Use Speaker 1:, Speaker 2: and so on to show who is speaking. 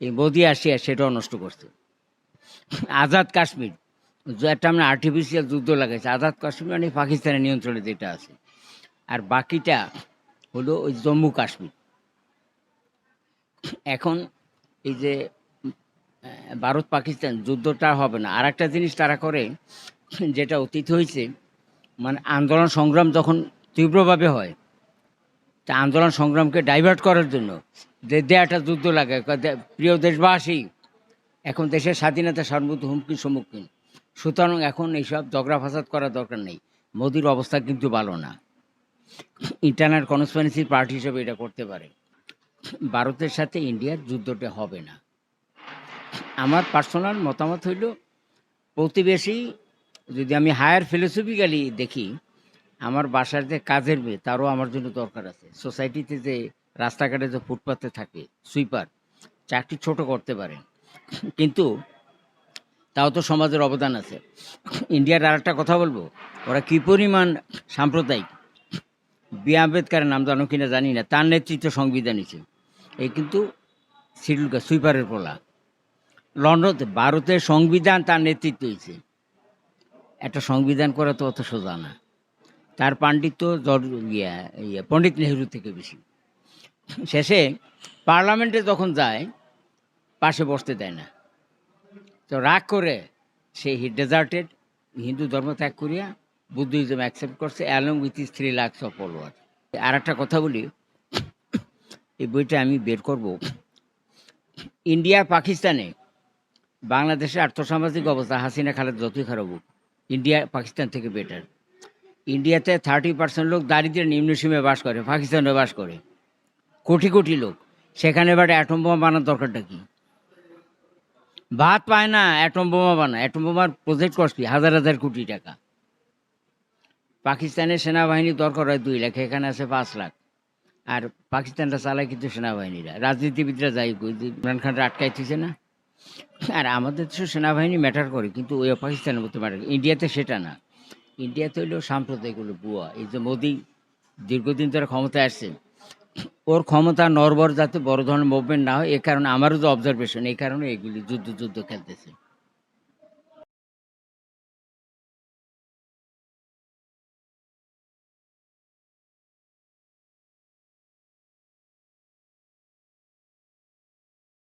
Speaker 1: এই মোদি আসিয়া সেটাও নষ্ট করছে। আজাদ কাশ্মীর একটা আমরা আর্টিফিশিয়াল যুদ্ধ লাগাইছে। আজাদ কাশ্মীর মানে পাকিস্তানের নিয়ন্ত্রণে যেটা আছে। আর বাকিটা হলো ওই জম্মু কাশ্মীর। এখন এই যে, ভারত পাকিস্তান যুদ্ধটা হবে না। আর একটা জিনিস তারা করে, যেটা অতীত হয়েছে মানে আন্দোলন সংগ্রাম যখন তীব্রভাবে হয়, তা আন্দোলন সংগ্রামকে ডাইভার্ট করার জন্য যে দেয়াটা যুদ্ধ লাগে প্রিয় দেশবাসী, এখন দেশের স্বাধীনতা সর্বত হুমকির সম্মুখীন। সুতরাং এখন এইসব ঝগড়া ফাসাদ করার দরকার নেই। মোদির অবস্থা কিন্তু ভালো না। ইন্টারনাল কনসপারেন্সি পার্টি হিসেবে এটা করতে পারে। ভারতের সাথে ইন্ডিয়ার যুদ্ধটা হবে না। আমার পার্সোনাল মতামত হইল, প্রতিবেশী, যদি আমি হায়ার ফিলোসফিক্যালি দেখি, আমার বাসার যে কাজের মেয়ে, তারও আমার জন্য দরকার আছে। সোসাইটিতে যে রাস্তাঘাটে যে ফুটপাতে থাকে সুইপার চাকরি ছোট করতে পারে। কিন্তু তাও তো সমাজের অবদান আছে। ইন্ডিয়ার আর একটা কথা বলব, ওরা কী পরিমাণ সাম্প্রদায়িক? বি. আম্বেদকারের নাম জানো কিনা জানি না, তার নেতৃত্ব সংবিধান হিসেবে এই কিন্তু শিডিউল সুইপারের পোলা। লন্ডন, ভারতের সংবিধান তার নেতৃত্ব হয়েছে। একটা সংবিধান করা তো অত সোজা না। তার পাণ্ডিত্য ইয়া ইয়া পণ্ডিত নেহরু থেকে বেশি। শেষে পার্লামেন্টে যখন যায়, পাশে বসতে দেয় না। তো রাগ করে সে হি ডেজার্টেড হিন্দু ধর্ম ত্যাগ করিয়া বুদ্ধিজম অ্যাকসেপ্ট করছে along with his three lakhs of follower আর একটা কথা বলি, এই বইটা আমি বের করব। ইন্ডিয়া, পাকিস্তানে বাংলাদেশের আর্থসামাজিক অবস্থা, হাসিনা, খালেদ, যতই খারাপ হোক, ইন্ডিয়া, পাকিস্তান থেকে বেটার ইন্ডিয়াতে থার্টি পার্সেন্ট লোক দারিদ্রের নিম্নসীমে বাস করে পাকিস্তানে বাস করে। কোটি কোটি লোক। সেখানে এবার অ্যাটম বোমা বানার দরকারটা কি? ভাত পায় না অ্যাটম বোমা বানায়। অ্যাটম বোমার প্রজেক্ট কস্ট কি? হাজার হাজার কোটি টাকা। পাকিস্তানের সেনাবাহিনী দরকার হয় দুই লাখ, এখানে আছে পাঁচ লাখ। আর পাকিস্তানটা চালায় কিন্তু সেনাবাহিনীরা। রাজনীতিবিদরা যাই ইমরান খানরা আটকাইতেছে না। আর আমাদের দেশের সেনাবাহিনী ম্যাটার করে, কিন্তু ওই পাকিস্তানের মতো ম্যাটার ইন্ডিয়াতে সেটা না। ইন্ডিয়াতে হইল সাম্প্রদায়িক হলো বুয়া এই যে মোদি দীর্ঘদিন ধরে ক্ষমতায় আসছে ওর ক্ষমতা নরবর যাতে বড় ধরনের মুভমেন্ট না হয়, এ কারণে আমারও তো অবজারভেশন এই কারণে এগুলি যুদ্ধ যুদ্ধ খেলতেছে।